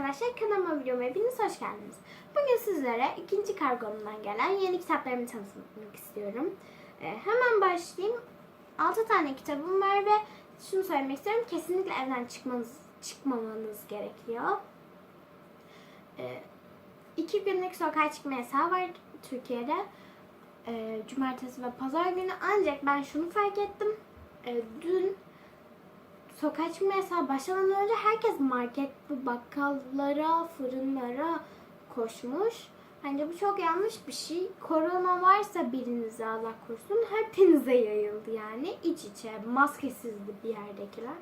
arkadaşlar kanalıma videoma hepiniz hoş geldiniz. Bugün sizlere ikinci kargomdan gelen yeni kitaplarımı tanıtmak istiyorum. Ee, hemen başlayayım. 6 tane kitabım var ve şunu söylemek istiyorum. Kesinlikle evden çıkmanız, çıkmamanız gerekiyor. Ee, iki günlük sokağa çıkma yasağı var Türkiye'de. Ee, cumartesi ve pazar günü ancak ben şunu fark ettim. Ee, dün sokağa çıkma yasağı başlamadan önce herkes market, bakkallara, fırınlara koşmuş. Bence bu çok yanlış bir şey. Korona varsa birinize Allah korusun hepinize yayıldı yani iç içe maskesizdi bir yerdekiler.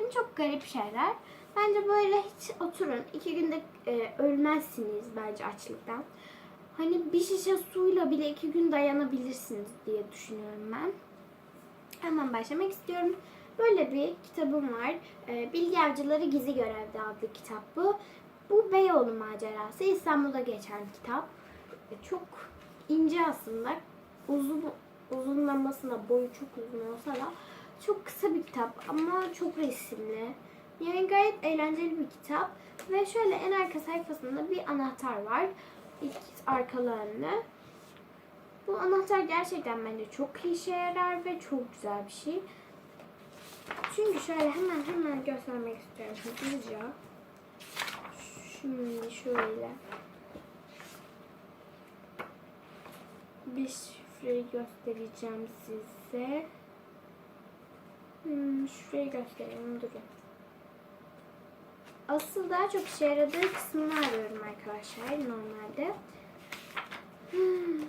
Yani çok garip şeyler. Bence böyle hiç oturun. iki günde e, ölmezsiniz bence açlıktan. Hani bir şişe suyla bile iki gün dayanabilirsiniz diye düşünüyorum ben. Hemen başlamak istiyorum. Böyle bir kitabım var. Ee, Bilgi Avcıları Gizli Görevde adlı kitap bu. Bu Beyoğlu macerası. İstanbul'da geçen kitap. Çok ince aslında. Uzun uzunlamasına boyu çok uzun olsa da çok kısa bir kitap ama çok resimli. Yani gayet eğlenceli bir kitap. Ve şöyle en arka sayfasında bir anahtar var. İlk arkalı önlü. Bu anahtar gerçekten bence çok işe yarar ve çok güzel bir şey. Çünkü şöyle hemen hemen göstermek istiyorum hızlıca. Şimdi şöyle. Bir şifreyi göstereceğim size. Hmm, şifreyi göstereyim durun. Asıl daha çok işe yaradığı kısmını arıyorum arkadaşlar normalde. Hmm.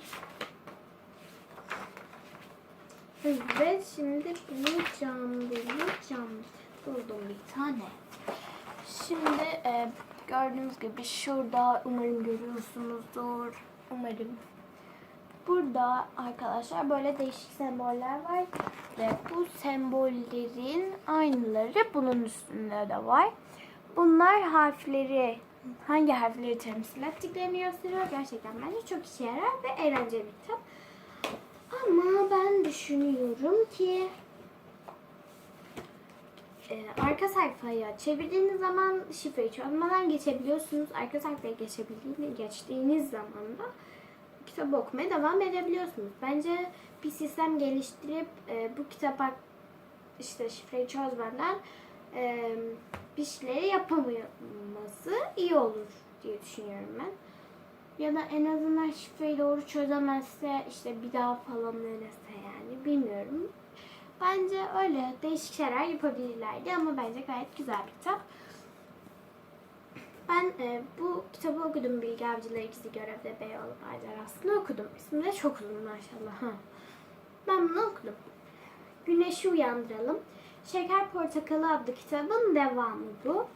Evet şimdi bulacağım bulacağım. Buldum bir tane. Şimdi e, gördüğünüz gibi şurada umarım görüyorsunuzdur. Umarım. Burada arkadaşlar böyle değişik semboller var. Ve bu sembollerin aynıları bunun üstünde de var. Bunlar harfleri, hangi harfleri temsil ettiklerini gösteriyor. Gerçekten bence çok işe yarar ve eğlenceli bir kitap. Ama ben düşünüyorum ki e, arka sayfaya çevirdiğiniz zaman şifreyi çözmeden geçebiliyorsunuz. Arka sayfaya geçtiğiniz zaman da kitabı okumaya devam edebiliyorsunuz. Bence bir sistem geliştirip e, bu kitaba işte şifreyi çözmeden e, bir şeyleri yapamaması iyi olur diye düşünüyorum ben. Ya da en azından şifreyi doğru çözemezse işte bir daha falan denese yani bilmiyorum. Bence öyle değişik şeyler yapabilirlerdi ama bence gayet güzel bir kitap. Ben e, bu kitabı okudum Bilgi Avcıları Gizli Görevde Beyoğlu Macerası'nı okudum. İsmi de çok uzun maşallah. Ha. Ben bunu okudum. Güneşi Uyandıralım. Şeker Portakalı adlı kitabın devamı bu.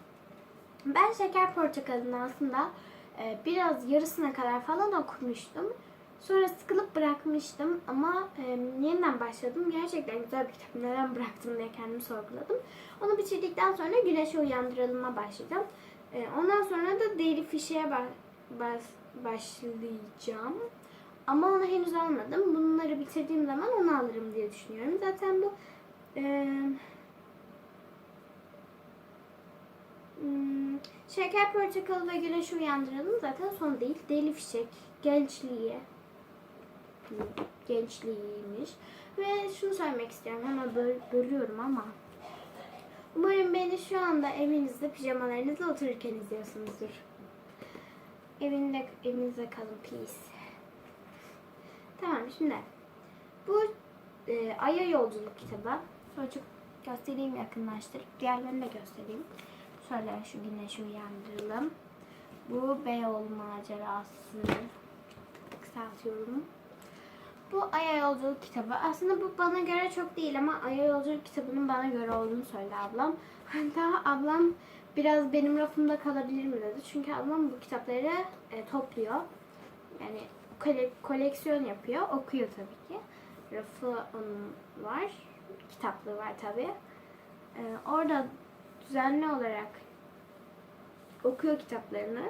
Ben Şeker Portakalı'nı aslında e, biraz yarısına kadar falan okumuştum. Sonra sıkılıp bırakmıştım ama e, yeniden başladım. Gerçekten güzel bir kitap. Neden bıraktım diye kendimi sorguladım. Onu bitirdikten sonra Güneşi Uyandıralım'a başlayacağım. E, ondan sonra da Deri Fişe'ye başlayacağım. Ama onu henüz almadım. Bunları bitirdiğim zaman onu alırım diye düşünüyorum. Zaten bu e, Hmm, Şeker portakalı ve güneşi uyandıralım zaten son değil. Deli fişek, gençliği. Hmm, Gençliğiymiş. Ve şunu söylemek istiyorum. Hemen böl- bölüyorum ama. Umarım beni şu anda evinizde pijamalarınızla otururken izliyorsunuzdur. Evinde, evinizde kalın please. Tamam şimdi. Bu e, Ay'a Yolculuk kitabı. Şöyle çok göstereyim yakınlaştırıp diğerlerini de göstereyim. Şöyle şu güneşi uyandıralım. Bu Beyoğlu macerası. Kısaltıyorum. Bu Ay'a Yolculuk kitabı. Aslında bu bana göre çok değil ama Ay'a Yolculuk kitabının bana göre olduğunu söyledi ablam. Hatta ablam biraz benim rafımda kalabilir mi dedi. Çünkü ablam bu kitapları e, topluyor. Yani kole- koleksiyon yapıyor. Okuyor tabii ki. Rafı onun var. Kitaplığı var tabii. E, orada düzenli olarak okuyor kitaplarını.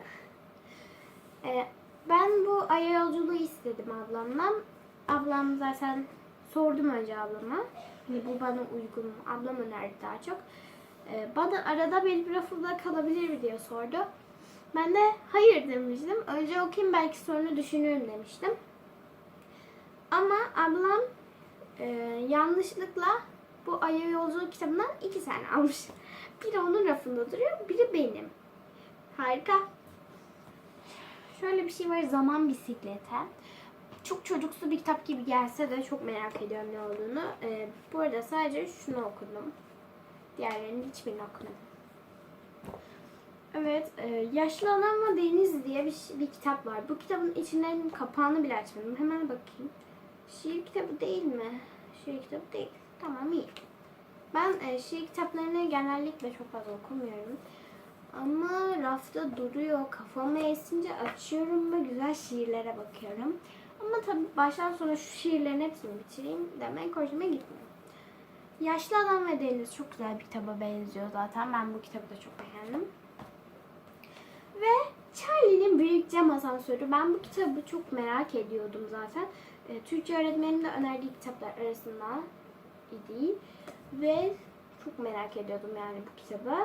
Ee, ben bu Ay'a yolculuğu istedim ablamdan. Ablam zaten sordum önce ablama. Hani bu bana uygun mu? Ablam önerdi daha çok. Ee, bana arada benim rafımda kalabilir mi diye sordu. Ben de hayır demiştim. Önce okuyayım belki sonra düşünürüm demiştim. Ama ablam e, yanlışlıkla bu Ay'a Yolculuk kitabından iki tane almış. Biri onun rafında duruyor, biri benim. Harika. Şöyle bir şey var, zaman bisikleti. Çok çocuksu bir kitap gibi gelse de çok merak ediyorum ne olduğunu. E, bu arada sadece şunu okudum. Diğerlerinin hiçbirini okumadım. Evet, e, Yaşlı Anam ve Deniz diye bir, bir kitap var. Bu kitabın içinden kapağını bile açmadım. Hemen bakayım. Şiir kitabı değil mi? Şiir kitabı değil. Tamam iyi. Ben e, şiir kitaplarını genellikle çok fazla okumuyorum. Ama rafta duruyor. Kafama esince açıyorum ve güzel şiirlere bakıyorum. Ama tabii baştan sona şu şiirlerin hepsini bitireyim demek hoşuma gitmiyor. Yaşlı Adam ve Deniz çok güzel bir kitaba benziyor zaten. Ben bu kitabı da çok beğendim. Ve Charlie'nin Büyük Cam Asansörü. Ben bu kitabı çok merak ediyordum zaten. E, Türkçe öğretmenim de önerdiği kitaplar arasında idi. Ve çok merak ediyordum yani bu kitabı.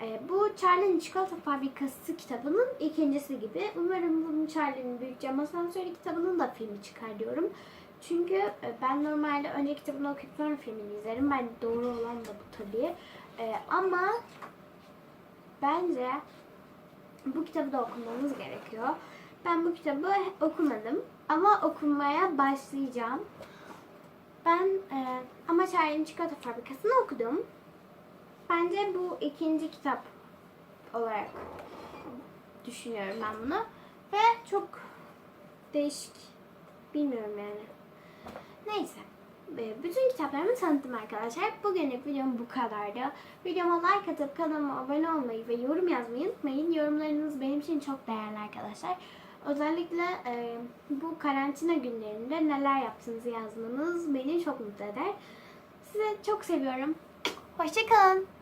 E, bu Charlie'nin Çikolata Fabrikası kitabının ikincisi gibi. Umarım bunun Charlie'nin Büyük Cam Asansörü kitabının da filmi çıkar diyorum. Çünkü e, ben normalde önce kitabını okuyup sonra filmini izlerim. Ben doğru olan da bu tabii. E, ama bence bu kitabı da okumamız gerekiyor. Ben bu kitabı okumadım ama okumaya başlayacağım. Ben e, ama Charlie'nin Çikolata Fabrikası'nı okudum. Bence bu ikinci kitap olarak düşünüyorum ben bunu. Ve çok değişik. Bilmiyorum yani. Neyse. E, Bütün kitaplarımı tanıttım arkadaşlar. Bugünlük videom bu kadardı. Videoma like atıp kanalıma abone olmayı ve yorum yazmayı unutmayın. Yorumlarınız benim için çok değerli arkadaşlar. Özellikle e, bu karantina günlerinde neler yaptığınızı yazmanız beni çok mutlu eder. Sizi çok seviyorum. Hoşçakalın.